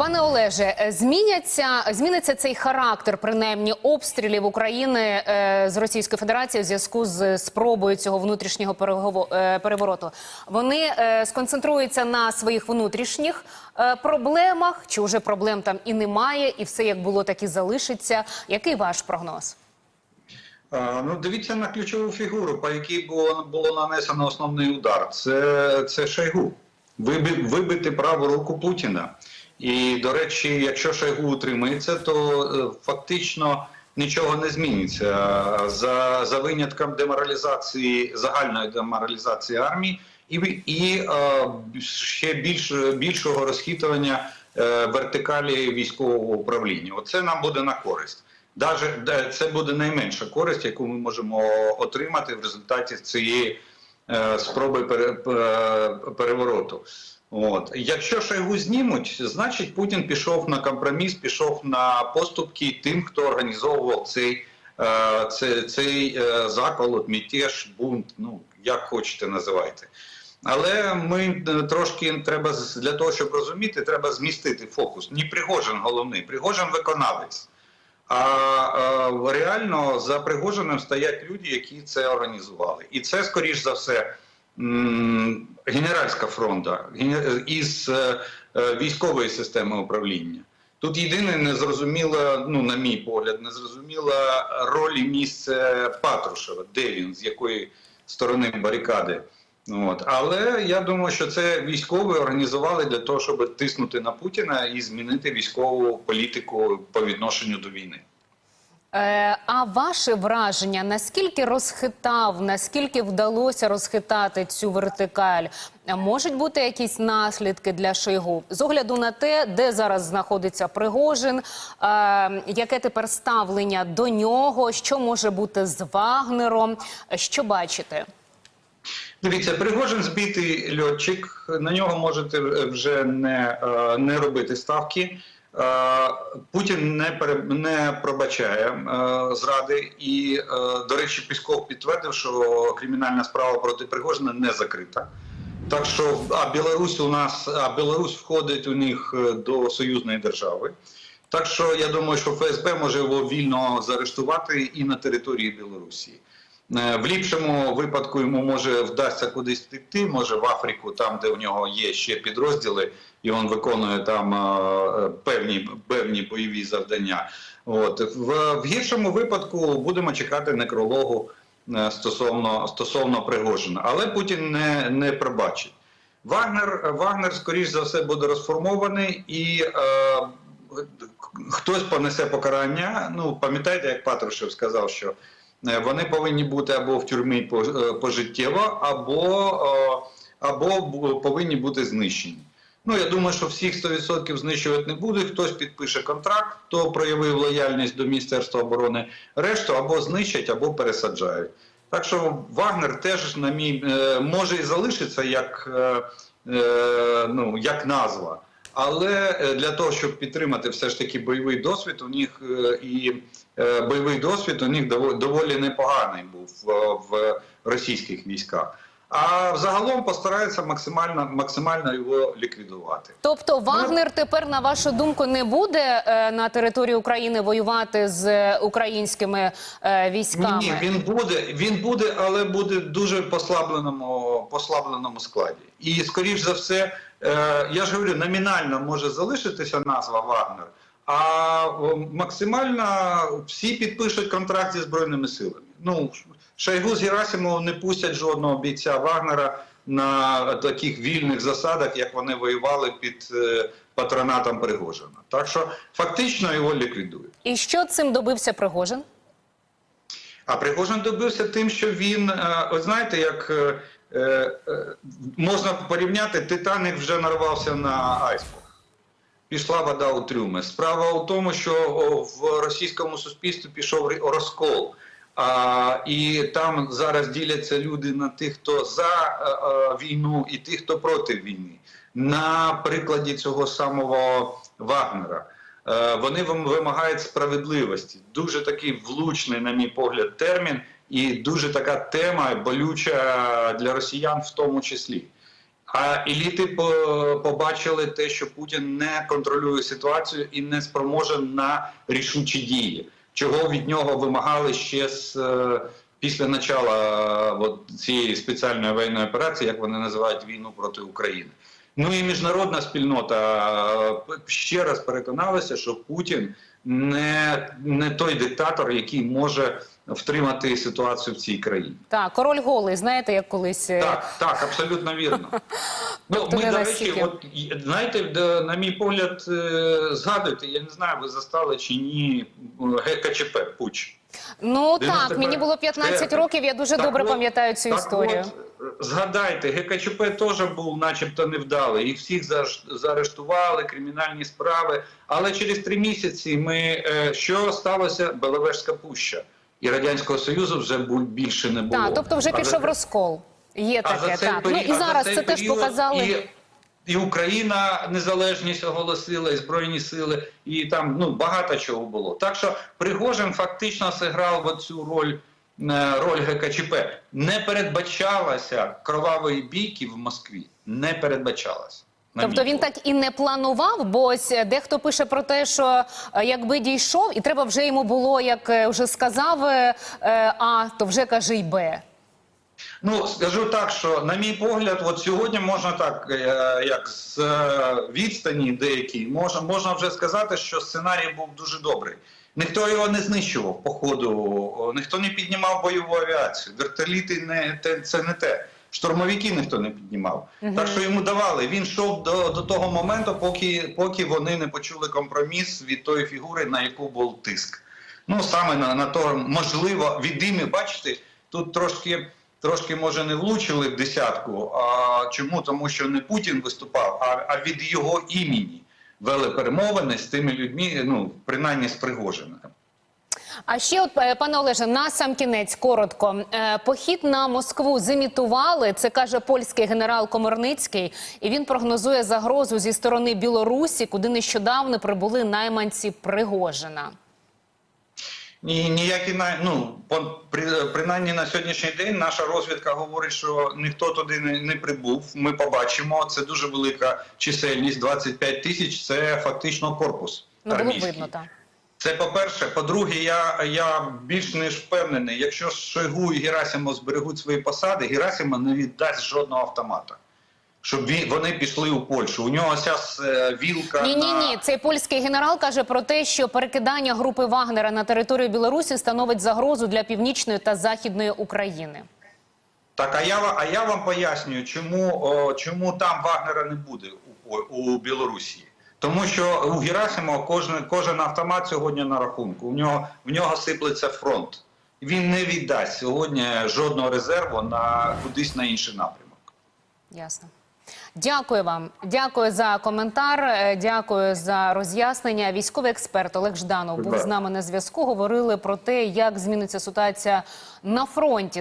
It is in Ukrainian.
Пане Олеже, е, зміняться зміниться цей характер принаймні обстрілів України е, з Російської Федерації в зв'язку з спробою цього внутрішнього е, перевороту. Вони сконцентруються на своїх внутрішніх проблемах, чи вже проблем там і немає, і все як було, так і залишиться. Який ваш прогноз? Ну, дивіться на ключову фігуру, по якій було, було нанесено основний удар. Це, це Шойгу. Виби, вибити праву руку Путіна. І, до речі, якщо Шойгу утримається, то е, фактично нічого не зміниться. За, за винятком деморалізації, загальної деморалізації армії і, і е, ще більш, більшого розхитування е, вертикалі військового управління. Оце нам буде на користь. Даже це буде найменша користь, яку ми можемо отримати в результаті цієї спроби пере, пе- перевороту. От якщо Шойгу знімуть, значить Путін пішов на компроміс, пішов на поступки тим, хто організовував цей, е, цей, цей заколот, мятеж, бунт, ну як хочете називайте. Але ми е, трошки треба для того, щоб розуміти, треба змістити фокус. Не Пригожин головний, Пригожин виконавець. А е, реально за Пригожиним стоять люди, які це організували. І це, скоріш за все, генеральська фронта із е, е, військової системи управління. Тут єдине незрозуміло, ну, на мій погляд, незрозуміла роль і місце Патрушева, де він, з якої сторони барикади. От. Але я думаю, що це військові організували для того, щоб тиснути на Путіна і змінити військову політику по відношенню до війни. Е, а ваше враження, наскільки розхитав, наскільки вдалося розхитати цю вертикаль? Можуть бути якісь наслідки для Шойгу з огляду на те, де зараз знаходиться Пригожин, е, яке тепер ставлення до нього, що може бути з Вагнером? Що бачите? Дивіться, Пригожин збитий льотчик. На нього можете вже не, е, не робити ставки. Е, Путін не пере, не пробачає е, зради, і, е, до речі, Пісков підтвердив, що кримінальна справа проти Пригожина не закрита. Так що, а Білорусь у нас, а Білорусь входить у них е, до союзної держави. Так що я думаю, що ФСБ може його вільно заарештувати і на території Білорусі. Е, В ліпшому випадку йому може вдасться кудись піти, може в Африку, там де у нього є ще підрозділи, і він виконує там е, певні, певні бойові завдання. От в, в гіршому випадку будемо чекати некрологу е, стосовно стосовно Пригожина, але Путін не, не пробачить. Вагнер, Вагнер, скоріш за все, буде розформований і е, хтось понесе покарання. Ну, пам'ятаєте, як Патрушев сказав, що е, вони повинні бути або в тюрмі е, пожиттєво, або, е, або повинні бути знищені. Ну, я думаю, що всіх 100% знищувати не буде. Хтось підпише контракт, хто проявив лояльність до Міністерства оборони, решту або знищать, або пересаджають. Так що Вагнер теж на мій е, може і залишиться як, е, е, ну, як назва. Але для того, щоб підтримати все ж таки бойовий досвід, у них і бойовий досвід у них доволі, непоганий був в російських військах. А взагалом постараються максимально, максимально його ліквідувати. Тобто Вагнер тепер, на вашу думку, не буде е, на території України воювати з українськими е, військами? Ні, він буде, він буде, але буде дуже послабленому, послабленому складі. І скоріш за все, е, я ж говорю, номінально може залишитися назва Вагнер, а максимально всі підпишуть контракт зі збройними силами. Ну Шойгу з Герасимовим не пустять жодного бійця Вагнера на таких вільних засадах, як вони воювали під е, патронатом Пригожина. Так що фактично його ліквідують. І що цим добився Пригожин? А Пригожин добився тим, що він, е, от знаєте, як е, можна порівняти, Титаник вже нарвався на айсберг. Пішла вода у трюми. Справа у тому, що в російському суспільстві пішов розкол. А, і там зараз діляться люди на тих, хто за е, е, війну, і тих, хто проти війни. На прикладі цього самого Вагнера. Е, Вони вимагають справедливості. Дуже такий влучний, на мій погляд, термін, і дуже така тема болюча для росіян, в тому числі. А еліти побачили те, що Путін не контролює ситуацію і не спроможен на рішучі дії, чого від нього вимагали ще з е, після начала е, от, цієї спеціальної воєнної операції, як вони називають війну проти України. Ну і міжнародна спільнота е, ще раз переконалася, що Путін не, не той диктатор, який може втримати ситуацію в цій країні. Так, король голий, знаєте, як колись. е, Так, так, абсолютно вірно. Ну, ми, до речі, от знаєте, на мій погляд, е, згадуєте, я не знаю, ви застали чи ні ГКЧП Пуч. Ну так, мені було 15 років, я дуже Так добре пам'ятаю цю так історію. От, згадайте, ГКЧП теж був начебто невдалий. Їх всіх заарештували, кримінальні справи. Але через три місяці ми е, що сталося? Беловежська пуща. І Радянського Союзу вже більше не було. Так, тобто вже А пішов розкол. Є а таке, так. період- ну і зараз це теж показали. І, і Україна незалежність оголосила, і Збройні сили, і там ну багато чого було. Так що Пригожин фактично зіграв оцю роль. е, Роль ГКЧП не передбачалася кровавої бійки в Москві. Не передбачалася. На Тобто він так і не планував, бо ось е, дехто пише про те, що е, якби дійшов, і треба вже йому було, як е, вже сказав А, то вже каже й Б. Ну скажу так, що на мій погляд, от сьогодні можна так, як з відстані деякій, можна, можна вже сказати, що сценарій був дуже добрий. Ніхто його не знищував по ходу, ніхто не піднімав бойову авіацію. Вертоліти не це не те. Штурмовики ніхто не піднімав. Так що йому давали. Він йшов до, до того моменту, поки, поки вони не почули компроміс від тої фігури, на яку був тиск. Ну саме на, на то, можливо, від ім'я, бачите, тут трошки. Трошки може не влучили в десятку. А чому? Тому що не Путін виступав, а, а від його імені вели перемовини з тими людьми, ну принаймні з Пригожиним. А ще, от, е, пане Олеже, на сам кінець коротко. Е, Похід на Москву зимітували. Це каже польський генерал Комарницький, і він прогнозує загрозу зі сторони Білорусі, куди нещодавно прибули найманці Пригожина. Ні, ніякі на ну при, принаймні на сьогоднішній день наша розвідка говорить, що ніхто туди не, не прибув. Ми побачимо. Це дуже велика чисельність. 25 тисяч. Це фактично корпус. Ну було видно так. Це по-перше. По-друге, я, я більш ніж впевнений, якщо Шойгу і Герасимов зберегуть свої посади, Герасимов не віддасть жодного автомата. Щоб вони пішли у Польщу. У нього зараз е, вілка. Ні, ні, ні. Цей польський генерал каже про те, що перекидання групи Вагнера на територію Білорусі становить загрозу для північної та західної України. Так, а я, а я вам пояснюю, чому, о, чому там Вагнера не буде у, По- у Білорусі. Тому що у Герасимова кожен, кожен автомат сьогодні на рахунку. У нього, в нього сиплеться фронт. Він не віддасть сьогодні жодного резерву на кудись на інший напрямок. Ясно. Дякую вам. Дякую за коментар. е, Дякую за роз'яснення. Військовий експерт Олег Жданов був з нами на зв'язку. Говорили про те, як зміниться ситуація на фронті.